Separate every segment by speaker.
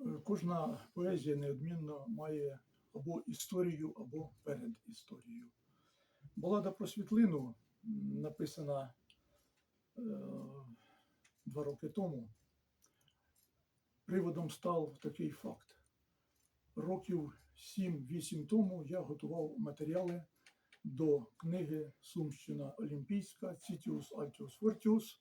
Speaker 1: Е, Кожна поезія неодмінно має або історію, або передісторію. Балада про світлину написана е, два роки тому. Приводом став такий факт. Років 7-8 тому я готував матеріали до книги Сумщина Олімпійська Цітіус Альтіус Фортіус,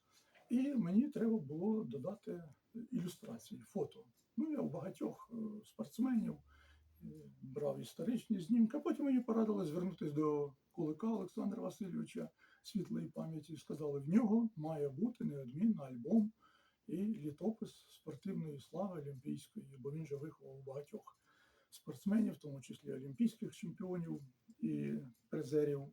Speaker 1: і мені треба було додати ілюстрації, фото. Ну, я у багатьох е, спортсменів е, брав історичні знімки, а потім мені порадили звернутися до Кулика Олександра Васильовича світлої пам'яті. Сказали, в нього має бути неодмінно альбом і літопис спортивної слави олімпійської, бо він же виховав багатьох спортсменів, в тому числі олімпійських чемпіонів і призерів.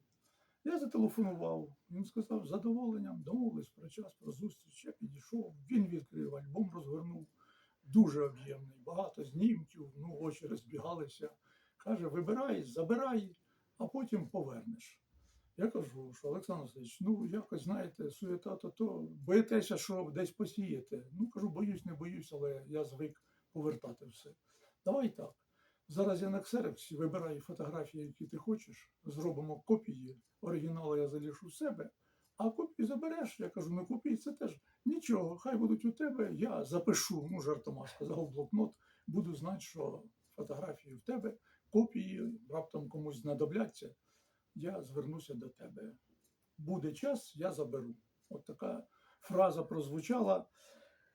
Speaker 1: Я зателефонував, він сказав, з задоволенням, домовились про час, про зустріч. Я підійшов, він відкрив альбом, розгорнув, дуже об'ємний, багато знімків, ну, очі розбігалися. Каже, вибирай, забирай, а потім повернеш. Я кажу, що Олександр Васильович, ну якось знаєте, суєта то то боїтеся, що десь посієте. Ну кажу, боюсь, не боюсь, але я звик повертати все. Давай так. Зараз я на ксероксі вибираю фотографії, які ти хочеш, зробимо копії. Оригінали я залишу в себе, а копії забереш. Я кажу, ну копії це теж нічого, хай будуть у тебе. Я запишу, ну жартома сказав блокнот, буду знати, що фотографії в тебе, копії раптом комусь знадобляться. Я звернуся до тебе. Буде час, я заберу. От така фраза прозвучала.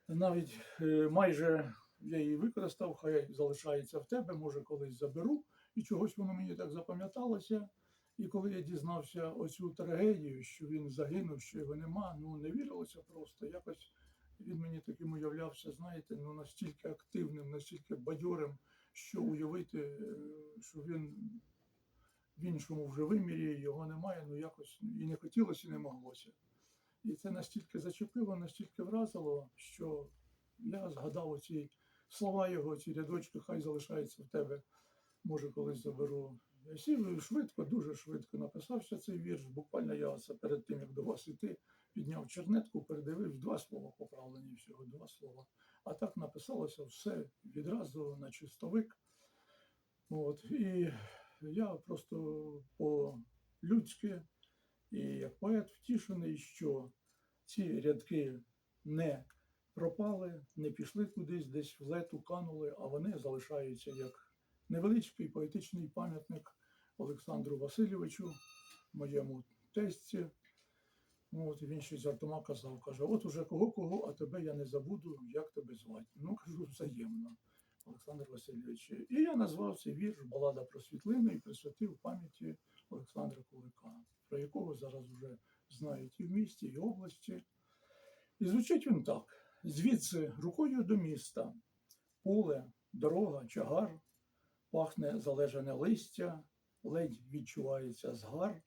Speaker 1: Навіть е, майже я її використав, хай залишається в тебе, може колись заберу. І чогось воно мені так запам'яталося. І коли я дізнався оцю трагедію, що він загинув, що його нема, ну не вірилося просто. Якось він мені таким уявлявся, знаєте, ну настільки активним, настільки бадьорим, що уявити, е, що він в іншому вже вимірі, його немає, ну якось і не хотілося, і не моглося. І це настільки зачепило, настільки вразило, що я згадав оці слова його, ці рядочки, хай залишається в тебе, може колись заберу. Сів швидко, дуже швидко написався цей вірш. Буквально я це перед тим, як до вас іти, підняв чернетку, передивився, два слова поправлені всього, два слова. А так написалося все відразу на чистовик. От, і я просто по-людськи і як поет втішений, що ці рядки не пропали, не пішли кудись, десь в лету канули, а вони залишаються як невеличкий поетичний пам'ятник Олександру Васильовичу, моєму тестці. От, і він ще жартома казав, каже, от уже кого-кого, а тебе я не забуду, як тебе звати. Ну, кажу, взаємно, Олександр Васильович. І я назвав цей вірш Балада про світлину і присвятив пам'яті Олександра Кулика, про якого зараз вже знають і в місті, і в області. І звучить він так: звідси рукою до міста, поле, дорога, чагар, пахне залежане листя, ледь відчувається згар.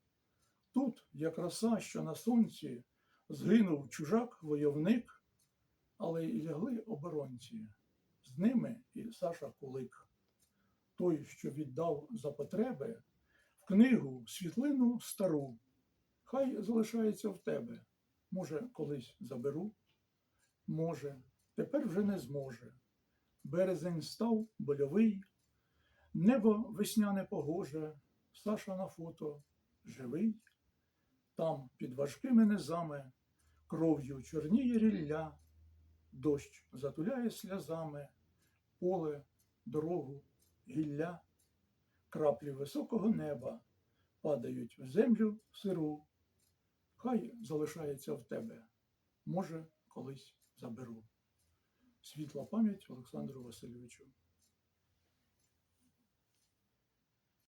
Speaker 1: Тут як роса, що на сонці згинув чужак, войовник, але й лягли оборонці. З ними і Саша Кулик. Той, що віддав за потреби, в книгу світлину стару. Хай залишається в тебе. Може, колись заберу, може, тепер вже не зможе. Березень став больовий, небо весняне погоже, Саша на фото живий. Там під важкими низами кров'ю чорніє рілля, дощ затуляє сльозами, поле, дорогу, гілля, краплі високого неба падають в землю сиру. Хай залишається в тебе, може, колись заберу. Світла пам'ять Олександру Васильовичу.